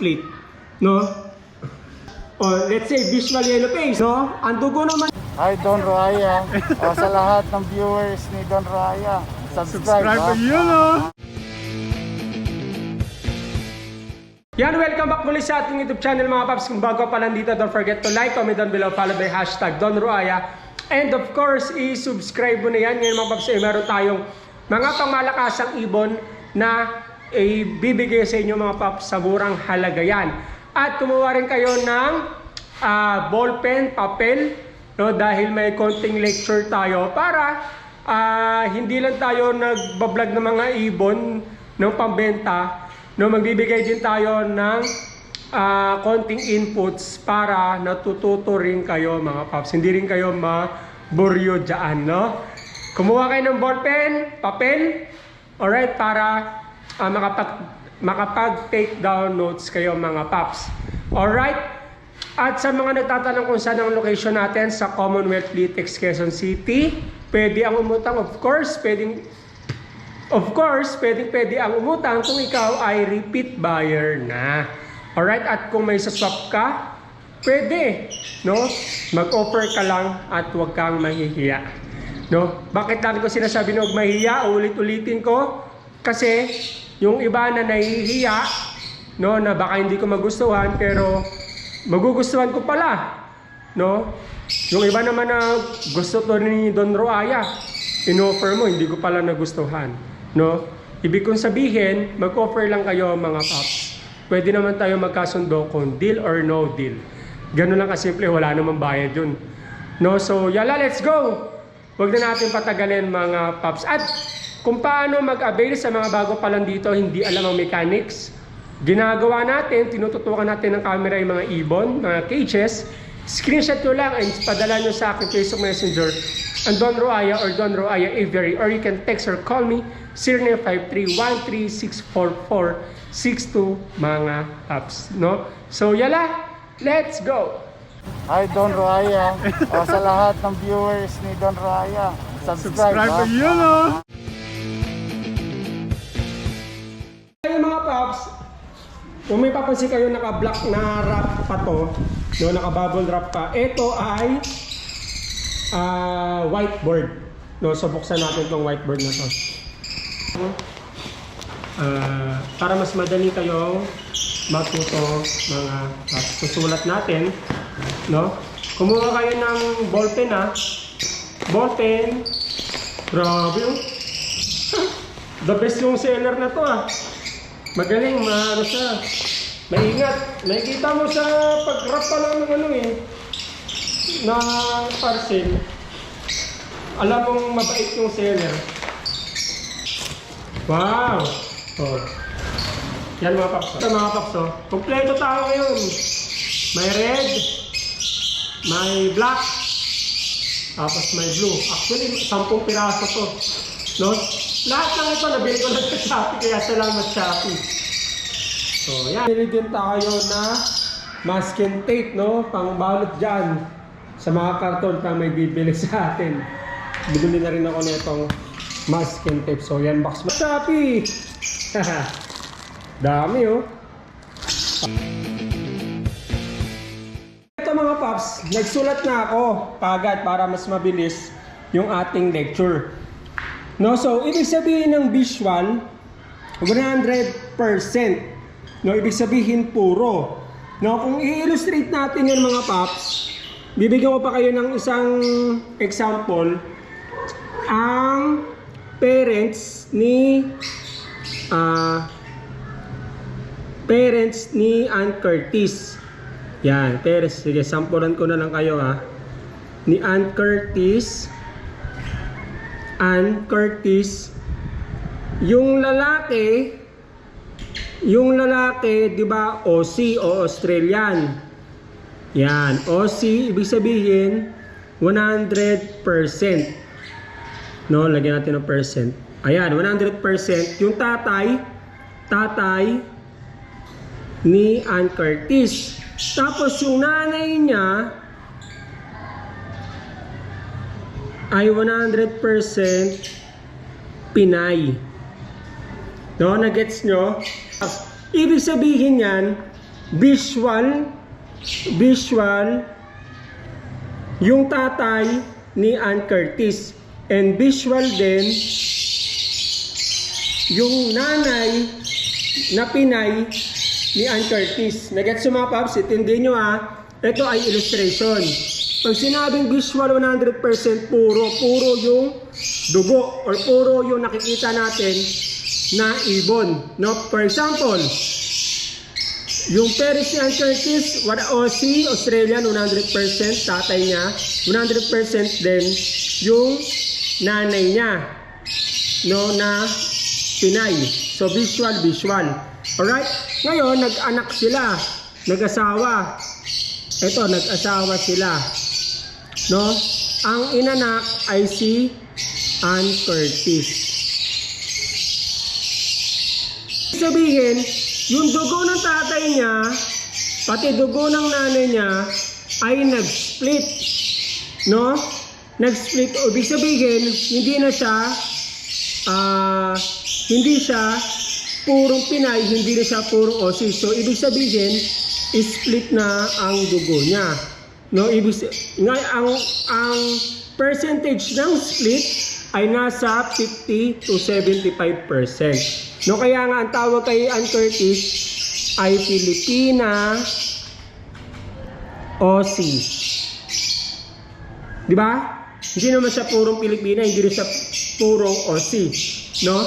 split. No? Or let's say visual yellow face, no? Ang dugo naman Hi Don Raya. o, sa lahat ng viewers ni Don Raya. Subscribe, ha? yun, oh. Yan, welcome back muli sa ating YouTube channel mga paps. Kung bago pa lang dito, don't forget to like, comment down below, follow by hashtag Don Ruaya. And of course, i-subscribe mo na yan. Ngayon mga paps, eh, meron tayong mga pangmalakasang ibon na ibibigay sa inyo mga paps sa halaga yan. At kumuha rin kayo ng ah, ballpen, papel, no, dahil may konting lecture tayo para ah, hindi lang tayo nagbablog ng mga ibon ng pambenta, no, magbibigay din tayo ng ah, konting inputs para natututo rin kayo mga paps. Hindi rin kayo maburyo dyan, no? Kumuha kayo ng ballpen, papel, alright, para ah, makapag, makapag-take down notes kayo mga paps. Alright? At sa mga nagtatanong kung saan ang location natin sa Commonwealth Litex, Quezon City, pwede ang umutang, of course, pwedeng Of course, pwede pwede ang umutang kung ikaw ay repeat buyer na. Alright, at kung may saswap ka, pwede, no? Mag-offer ka lang at huwag kang mahihiya. No? Bakit natin ko sinasabi na huwag mahihiya? Ulit-ulitin ko. Kasi yung iba na nahihiya, no, na baka hindi ko magustuhan, pero magugustuhan ko pala. No? Yung iba naman na gusto to ni Don Roaya, in-offer mo, hindi ko pala nagustuhan. No? Ibig kong sabihin, mag-offer lang kayo mga paps. Pwede naman tayo magkasundo kung deal or no deal. Ganun lang kasimple, wala namang bayad yun. No? So, yala, let's go! Huwag na natin patagalin mga paps. At kung paano mag-avail sa mga bago pa lang dito, hindi alam ang mechanics, ginagawa natin, tinututukan natin ng camera yung mga ibon, mga cages, screenshot nyo lang and padala nyo sa akin Facebook Messenger ang Don Roaya or Don Roaya Avery or you can text or call me 0953-1364462 mga apps, no? So, yala, let's go! Hi Don Raya. o, sa lahat ng viewers ni Don Raya. Subscribe, ha? yun, oh! Paps, kung may papansin kayo naka-black na wrap pa to, no, naka-bubble wrap pa, ito ay ah, whiteboard. No, so buksan natin tong whiteboard na to. Ah, para mas madali kayo matuto mga paps. Susulat natin, no? Kumuha kayo ng ballpen ha. Ballpen. Grabe oh. The best yung seller na to ah. Magaling, maano siya. Maingat. Nakikita mo sa pag-wrap pa lang ng ano eh. Na parcel. Alam mong mabait yung seller. Wow! Oh. Yan mga paps. Ito mga paps oh. Kompleto tayo ngayon. May red. May black. Tapos may blue. Actually, 10 piraso to. No? Lahat ng ito, nabili ko lang sa Shopee, kaya salamat Shopee. So, yan. Bili din tayo na masking tape, no? Pangbalot dyan sa mga karton pa may bibili sa atin. Bibili na rin ako nitong masking tape. So, yan, box mo. Shopee! Dami, oh. Ito mga paps, nagsulat na ako pagad para mas mabilis yung ating lecture. No, so ibig sabihin ng visual 100%. No, ibig sabihin puro. No, kung i-illustrate natin yan mga paps, bibigyan ko pa kayo ng isang example. Ang parents ni ah parents ni Aunt Curtis. Yan, parents. Sige, sampulan ko na lang kayo ha. Ni Aunt Curtis. Ann Curtis. Yung lalaki, yung lalaki, di ba, OC o Australian. Yan, OC, ibig sabihin, 100%. No, lagyan natin ng percent. Ayan, 100%. Yung tatay, tatay ni Ann Curtis. Tapos yung nanay niya, ay 100% Pinay. No, nagets nyo? Ibig sabihin yan, visual, visual, yung tatay ni Ann Curtis. And visual din, yung nanay na Pinay ni Ann Curtis. Nagets mo mga paps, itindihin nyo ha, ito ay illustration. Pag sinabing visual 100% puro, puro yung dugo or puro yung nakikita natin na ibon. No? For example, yung Paris Ann Curtis, what Aussie, Australian, 100%, tatay niya, 100% din yung nanay niya, no, na Pinay. So, visual, visual. Alright? Ngayon, nag-anak sila, nag-asawa. Ito, nag-asawa sila. No? Ang inanak ay si Ann Curtis. Sabihin, yung dugo ng tatay niya, pati dugo ng nanay niya, ay nag-split. No? Nag-split. Ibig sabihin, hindi na siya, ah, hindi siya purong Pinay, hindi na siya purong Aussie. So, ibig sabihin, split na ang dugo niya. No, ibig nga ang ang percentage ng split ay nasa 50 to 75%. No, kaya nga ang tawag kay Ann Curtis ay Filipina Aussie. Di ba? Hindi naman siya purong Pilipina, hindi rin siya purong Aussie. No?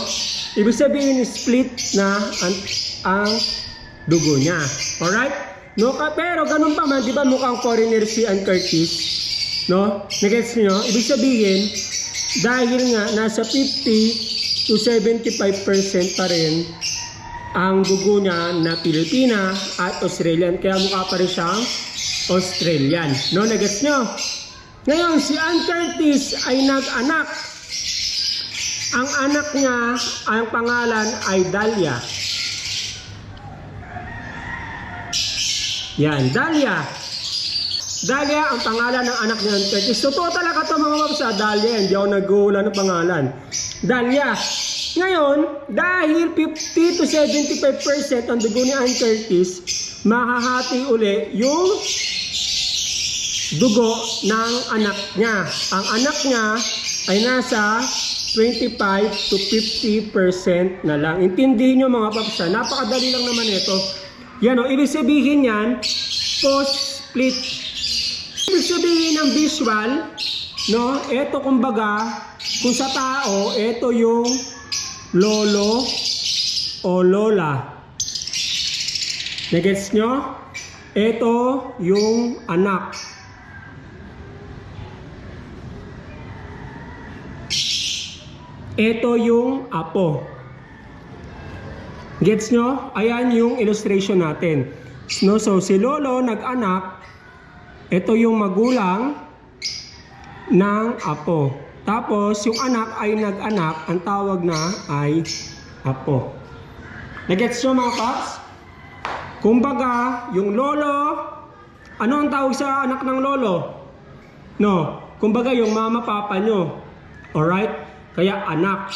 Ibig sabihin, split na ang, ang dugo niya. Alright? No, pero ganun pa man, di ba mukhang foreigner si Ann Curtis? No? Nagets nyo? Ibig sabihin, dahil nga nasa 50 to 75% pa rin ang dugo niya na Pilipina at Australian. Kaya mukha pa rin siyang Australian. No, nagets nyo? Ngayon, si Ann Curtis ay nag-anak. Ang anak niya, ang pangalan ay Dahlia. Yan, Dahlia. Dahlia ang pangalan ng anak ni Ann Curtis. Totoo talaga ito mga babsa, Dahlia. Hindi ako nag-uula ng pangalan. Dahlia. Ngayon, dahil 50 to 75% ang dugo ni Ann Curtis, makahati uli yung dugo ng anak niya. Ang anak niya ay nasa 25 to 50% na lang. Intindihin nyo mga papsa, napakadali lang naman ito. Yan o, ibig sabihin yan, post-split. Ibig sabihin ng visual, no, ito kumbaga, kung sa tao, ito yung lolo o lola. Nagets nyo? Ito yung anak. Ito yung apo. Gets nyo? Ayan yung illustration natin. No, so si Lolo nag-anak, ito yung magulang ng apo. Tapos yung anak ay nag-anak, ang tawag na ay apo. Nagets nyo mga paps? Kumbaga, yung lolo, ano ang tawag sa anak ng lolo? No, kumbaga yung mama papa nyo. Alright? Kaya anak.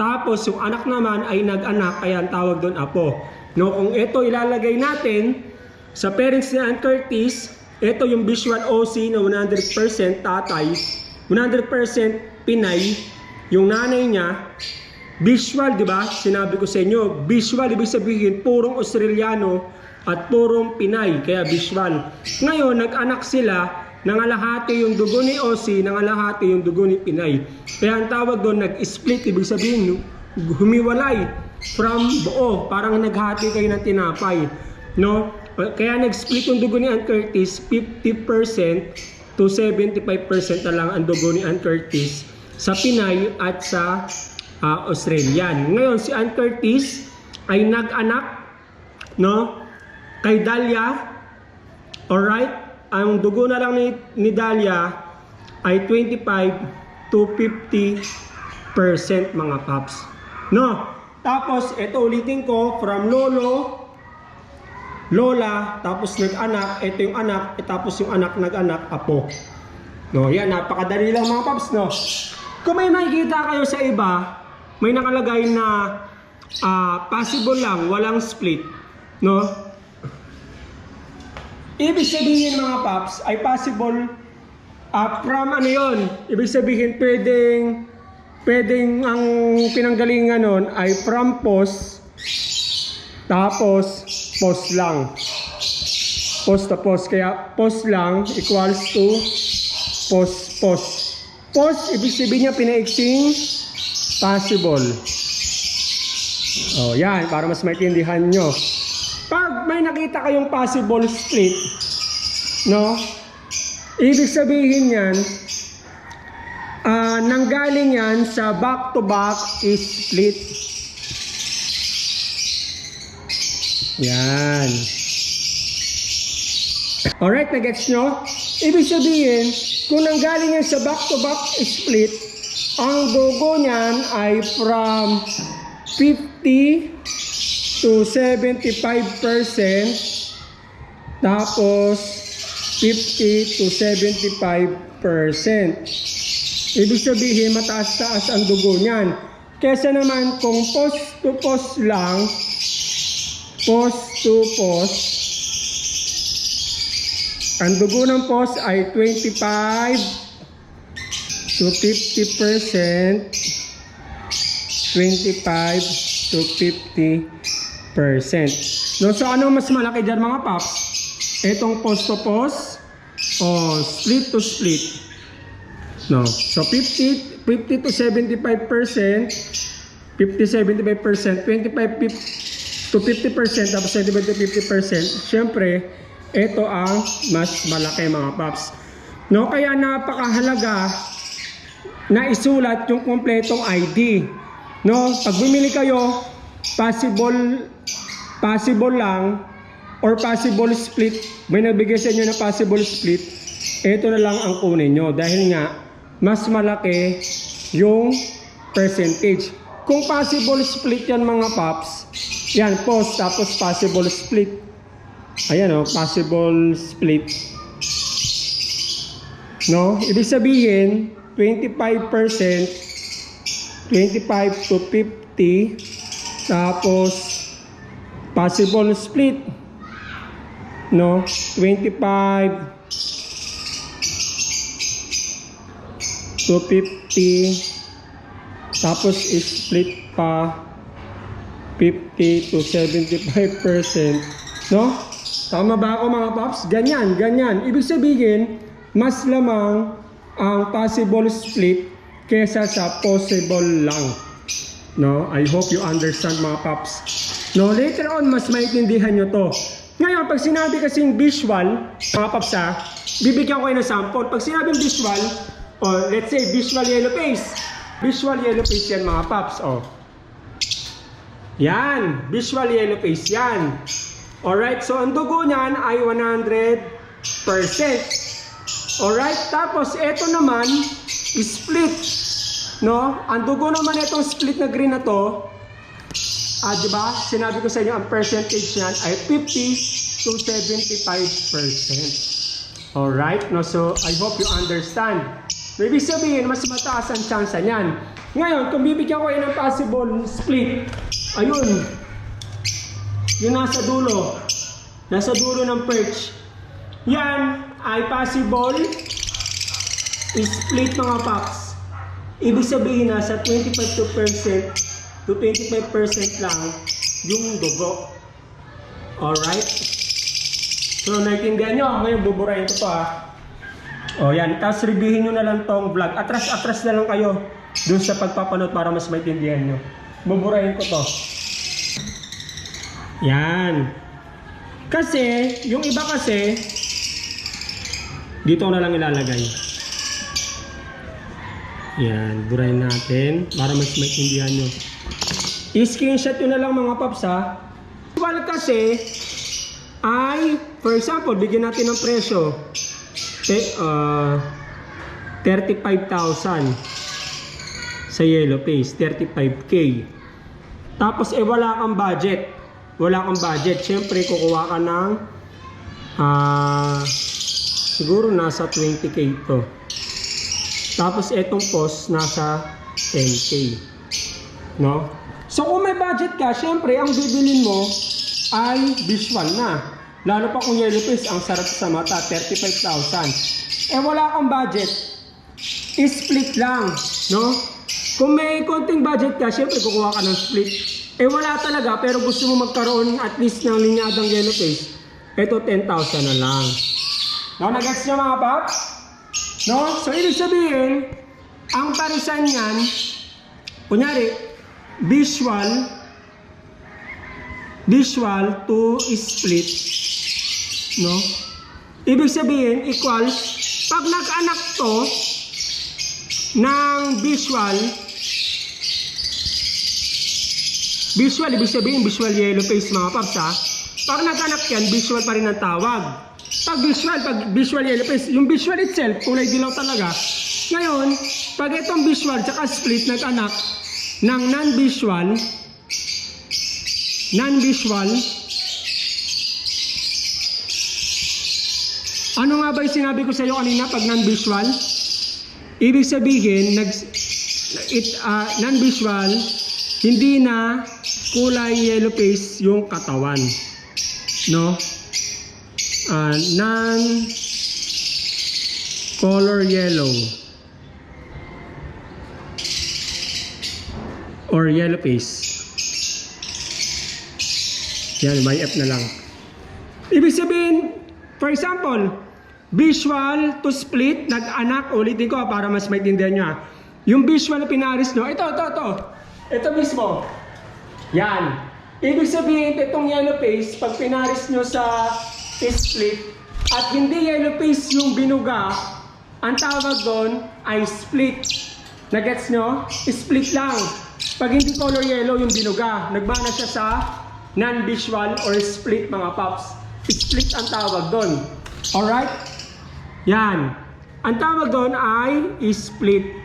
Tapos yung anak naman ay nag-anak, kaya ang tawag doon apo. No, kung ito ilalagay natin sa parents ni Ann Curtis, ito yung visual OC na 100% tatay, 100% Pinay, yung nanay niya, visual, di ba? Sinabi ko sa inyo, visual, ibig sabihin, purong Australiano at purong Pinay, kaya visual. Ngayon, nag-anak sila, nangalahati yung dugo ni Aussie, nangalahati yung dugo ni Pinay. Kaya ang tawag doon, nag-split, ibig sabihin, humiwalay from buo, parang naghati kayo ng tinapay. No? Kaya nag-split yung dugo ni Ann Curtis, 50% to 75% na lang ang dugo ni Ann Curtis sa Pinay at sa ah, Australian. Ngayon, si Ann Curtis ay nag-anak no, kay Dahlia. Alright? Ang dugo na lang ni, ni Dahlia ay 25 to 50% mga paps. No? Tapos, ito ulitin ko, from lolo, lola, tapos nag-anak, ito yung anak, eh, tapos yung anak nag-anak, apo. No, yan, napakadali lang mga paps, no? Kung may makikita kayo sa iba, may nakalagay na ah, possible lang, walang split, no? Ibig sabihin mga paps ay possible ah, from ano yon. Ibig sabihin pwedeng pwedeng ang pinanggalingan nun ay from post tapos post lang. Post to post. Kaya post lang equals to post post. Post ibig sabihin niya pinaiksing possible. Oh, yan para mas maintindihan nyo. Pag may nakita kayong possible split, no? Ibig sabihin yan, ah nanggaling yan sa back-to-back split. Yan. Alright, nagets nyo? Ibig sabihin, kung nanggaling yan sa back-to-back split, ang dugo niyan ay from 50 to 75 percent tapos 50 to 75 percent ibig sabihin mataas-taas ang dugo niyan kesa naman kung post to post lang post to post ang dugo ng post ay 25 to 50 percent 25 to 50 percent. No, so ano mas malaki dyan mga paps? Itong post to post o split to split. No, so 50 50 to 75 percent 50 75 percent 25 50 to 50 percent tapos 75 to 50 percent syempre ito ang mas malaki mga paps no kaya napakahalaga na isulat yung kompletong ID. No, pag bumili kayo, possible possible lang or possible split, may nagbigay sa inyo na possible split, ito na lang ang kunin nyo dahil nga mas malaki yung percentage. Kung possible split yan mga paps, yan post tapos possible split. Ayan o, possible split. No? Ibig sabihin, 25%, 25 to 50, tapos possible split. No? 25 to 50, tapos split pa 50 to 75%. No? Tama ba ako mga paps? Ganyan, ganyan. Ibig sabihin, mas lamang ang possible split kesa sa possible lang. No, I hope you understand mga paps. No, later on mas maintindihan nyo to. Ngayon, pag sinabi kasing visual, mga paps ha, bibigyan ko kayo ng sample. Pag sinabing visual, or let's say visual yellow face. Visual yellow face yan mga paps. Oh. Yan, visual yellow face yan. Alright, so ang dugo niyan ay 100%. Alright, tapos ito naman, split. No? Ang dugo naman itong split na green na to, ah, di ba? Sinabi ko sa inyo, ang percentage niyan ay 50 to 75%. Alright, no? So, I hope you understand. Ibig sabihin, mas mataas ang chance niyan. Ngayon, kung bibigyan ko kayo ng possible split, ayun, yung nasa dulo, nasa dulo ng perch, yan ay possible split mga paps. Ibig sabihin nasa 25% to 25% lang yung dugo. Alright? So, naintindihan nyo. Ngayon, buburahin ko to ha. O yan, tapos reviewin nyo na lang tong vlog. Atras-atras na lang kayo dun sa pagpapanood para mas maintindihan nyo. Buburahin ko to. Yan. Kasi, yung iba kasi, dito na lang ilalagay. Yan, burahin natin para mas maintindihan nyo. I-screenshot nyo na lang mga paps ha. Well kasi, ay, for example, bigyan natin ng presyo. Te, uh, 35,000 sa yellow face, 35k. Tapos eh wala kang budget. Wala kang budget. Siyempre kukuha ka ng ah siguro nasa 20k to. Tapos etong post nasa 10k. No? So kung may budget ka, syempre ang bibilin mo ay visual na. Lalo pa kung yellow face, ang sarap sa mata, 35,000. Eh wala kang budget, split lang, no? Kung may konting budget ka, syempre kukuha ka ng split. Eh wala talaga, pero gusto mo magkaroon at least ng linyadang yellow face, ito 10,000 na lang. No, nagets nyo mga paps? No? So, ibig sabihin, ang parisan niyan, kunyari, visual, visual to split, no? Ibig sabihin, equals, pag nag-anak to, ng visual, visual, ibig sabihin, visual yellow face mga paps ha. Pag nag-anak yan, visual pa rin ang tawag. Pag visual, pag visual yellow yung visual itself, kulay dilaw talaga. Ngayon, pag itong visual tsaka split nag-anak ng non-visual, non-visual, ano nga ba yung sinabi ko sa iyo kanina pag non-visual? Ibig sabihin, nag, it, ah, non-visual, hindi na kulay yellow face yung katawan. No? Ah, non color yellow or yellow face. Yan, may F na lang. Ibig sabihin, for example, visual to split, nag-anak, ulitin ko para mas maintindihan nyo ha. Yung visual na pinaris nyo, ito, ito, ito. Ito mismo. Yan. Ibig sabihin, itong yellow face, pag pinaris nyo sa split, at hindi yellow face yung binuga, ang tawag doon ay split. Nagets nyo? Split lang. Pag hindi color yellow yung binuga, nagmana siya sa non-visual or split mga paps. Split ang tawag doon. Alright? Yan. Ang tawag doon ay split.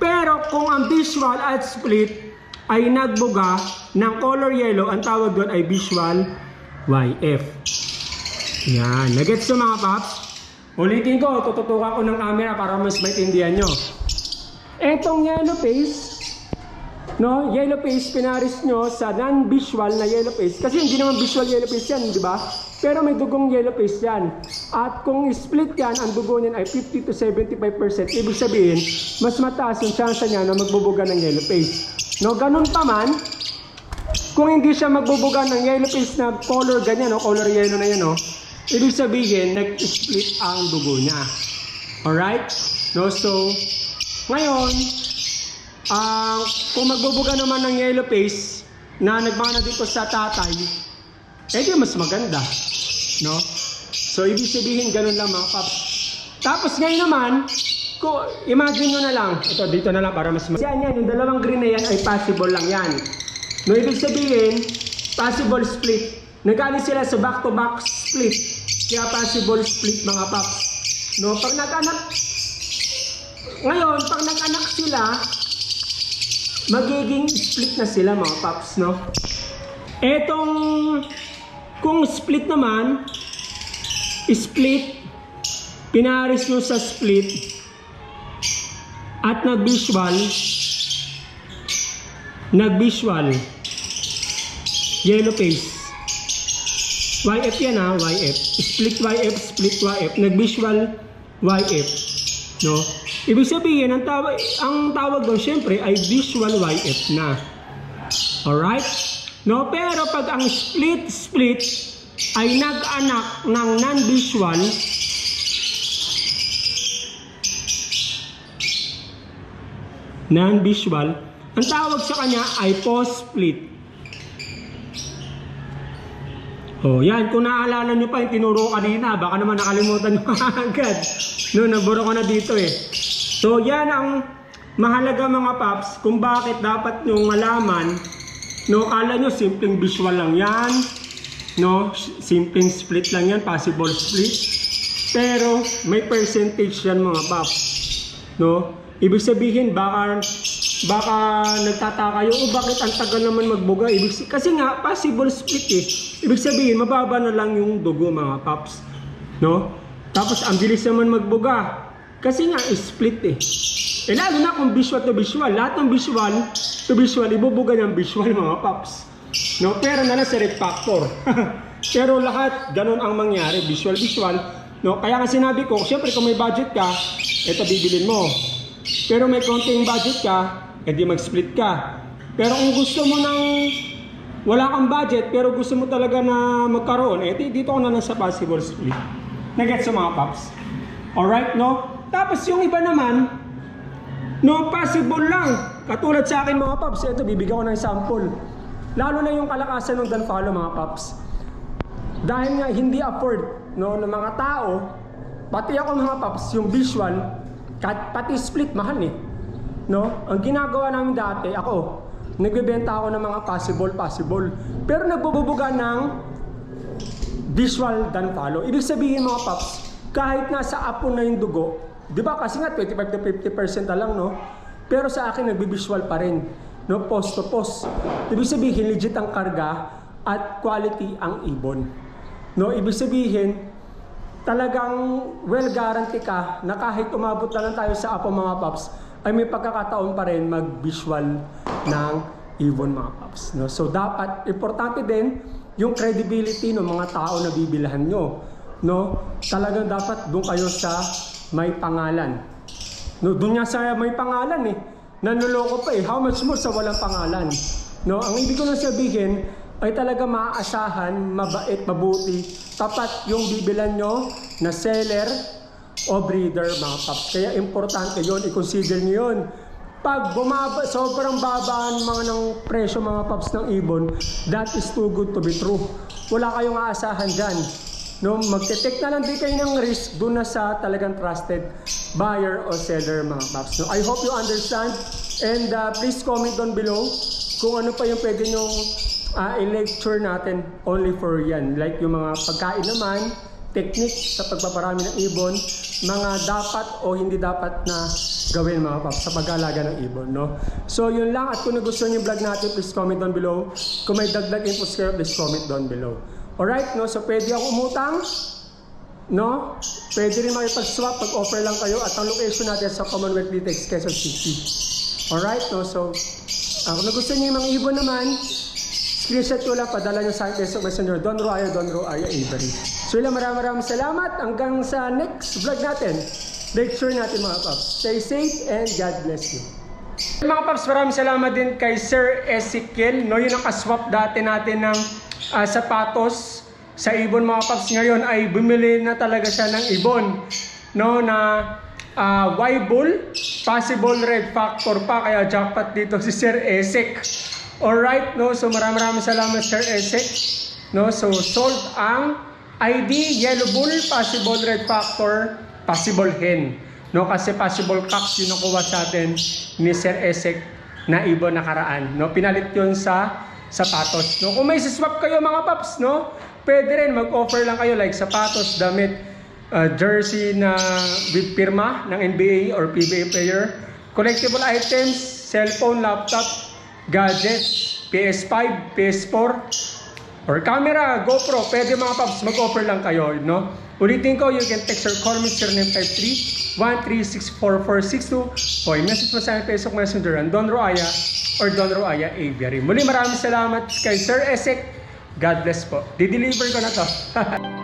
Pero kung ang visual at split ay nagbuga ng color yellow, ang tawag doon ay visual YF. Yan. Nagets nyo mga paps? Ulitin ko, tututukan ko ng camera para mas maintindihan nyo. Etong yellow face, no, yellow face pinaris nyo sa non-visual na yellow face. Kasi hindi naman visual yellow face yan, di ba? Pero may dugong yellow face yan. At kung split yan, ang dugo niyan ay 50 to 75%. Ibig sabihin, mas mataas yung chance niya na magbubuga ng yellow face. No, ganun pa man, kung hindi siya magbubuga ng yellow face na color ganyan, no, color yellow na yan, no, ibig sabihin, nag-split ang dugo niya. Alright? No, so, ngayon, ang kung magbubuga naman ng yellow face na nagmana dito sa tatay, eh di mas maganda. No? So, ibig sabihin, ganun lang mga paps. Tapos ngayon naman, ko, imagine nyo na lang, ito dito na lang para mas mag- Yan, yan, yung dalawang green na yan ay possible lang yan. No, ibig sabihin, possible split. Nagaling sila sa back-to-back split. Kaya possible split mga paps. No, pag nag-anak, ngayon, pag nag-anak sila, magiging split na sila mga paps, no? Etong, kung split naman, split, pinaris nyo sa split, at nag-visual, nag-visual, yellow face. YF yan ha, YF. Split YF, split YF. Nag-visual YF. No? Ibig sabihin, ang tawag, ang tawag doon syempre ay visual YF na. Alright? No, pero pag ang split split ay nag-anak ng non-visual, non-visual, ang tawag sa kanya ay post-split. Oh, yan. Kung naaalala nyo pa yung tinuro kanina, baka naman nakalimutan nyo agad. No, naburo ko na dito eh. So, yan ang mahalaga mga paps kung bakit dapat nyo malaman. No, kala nyo simpleng visual lang yan. No, simpleng split lang yan, possible split. Pero may percentage yan mga paps. No? Ibig sabihin baka baka nagtataka kayo, oh, bakit ang tagal naman magbuga? Ibig si- kasi nga possible split eh. Ibig sabihin mababa na lang yung dugo mga paps. No? Tapos ang bilis naman magbuga. Kasi nga split eh. Eh lalo na kung visual to visual, lahat ng visual to visual ibubuga ng visual mga paps. No, pero na sa red factor. Pero lahat, ganun ang mangyari, visual, visual. No? Kaya nga sinabi ko, syempre kung may budget ka, ito bibilin mo. Pero may konting budget ka, edi mag-split ka. Pero kung gusto mo ng wala kang budget pero gusto mo talaga na magkaroon, eh di- dito ko na lang sa possible split. Nagets sa mga paps? Alright, no? Tapos yung iba naman, no, possible lang. Katulad sa akin mga paps, ito bibigyan ko ng sample. Lalo na yung kalakasan ng Dan Follow mga paps. Dahil nga hindi afford no, ng mga tao, pati ako mga paps, yung visual, pati split mahal eh. No? Ang ginagawa namin dati, ako, nagbebenta ako ng mga possible, possible. Pero nagbububuga ng visual than follow. Ibig sabihin mga paps, kahit nasa apo na yung dugo, di ba kasi nga 25 to 50% na lang, no? Pero sa akin, nagbi-visual pa rin. No? Post to post. Ibig sabihin, legit ang karga at quality ang ibon. No? Ibig sabihin, talagang well guarantee ka na kahit umabot na lang tayo sa apo mga paps, ay may pagkakataon pa rin mag-visual ng ibon mga paps. No? So dapat, importante din yung credibility ng mga tao na bibilhan nyo. No? Talagang dapat doon kayo sa may pangalan. No, doon nga sa may pangalan eh. Nanloloko pa eh. How much more sa walang pangalan? No, ang ibig ko lang sabihin ay talaga maaasahan, mabait, mabuti, tapat yung bibilan nyo na seller o breeder mga paps. Kaya importante yon i-consider nyo yun. Pag bumaba, sobrang baba ang mga ng presyo mga paps ng ibon, that is too good to be true. Wala kayong aasahan dyan. No, magte-take na lang din kayo ng risk doon na sa talagang trusted buyer o seller mga paps. No, I hope you understand and uh, please comment down below kung ano pa yung pwede nyong uh, i-lecture natin only for yan. Like yung mga pagkain naman, technique sa pagpaparami ng ibon, mga dapat o hindi dapat na gawin mga paps sa pag-alaga ng ibon. No? So yun lang at kung nagustuhan yung vlog natin, please comment down below. Kung may dagdag info kayo, please comment down below. Alright, no? So pwede ako umutang, no? Pwede rin makipag-swap pag offer lang kayo at ang location natin sa Commonwealth Litex, Quezon City. Alright, no? So, uh, kung nagustuhan niyo yung mga ibon naman, screenshot ko lang, padala nyo sa akin Facebook Messenger, Don Roaya, Don Roaya Avery. So lang, maraming maraming salamat. Hanggang sa next vlog natin. Make sure natin mga paps. Stay safe and God bless you. Mga paps, maraming salamat din kay Sir Ezekiel. No, yun ang kaswap dati natin ng ah, sapatos sa ibon mga paps. Ngayon ay bumili na talaga siya ng ibon. No, na uh, Y-Bull, possible red factor pa. Kaya jackpot dito si Sir Ezek. Alright, no? So maraming maraming salamat Sir Ezek. No? So sold ang ID Yellow Bull, possible red factor, possible hen. No, kasi possible cocks yung nakuha sa atin ni Sir Esek na ibon nakaraan. No, pinalit yun sa sapatos. No, kung may swap kayo mga paps, no, pwede rin mag-offer lang kayo like sapatos, damit, uh, jersey na with pirma ng NBA or PBA player, collectible items, cellphone, laptop, gadgets, PS5, PS4, or camera, GoPro, pwede mga paps, mag-offer lang kayo, no? Ulitin ko, you can text or call me 0953-1364462 o i-message mo sa akin Facebook Messenger ang Don Roaya or Don Roaya Aviary. Muli maraming salamat kay Sir Esek. God bless po. Dideliver ko na to.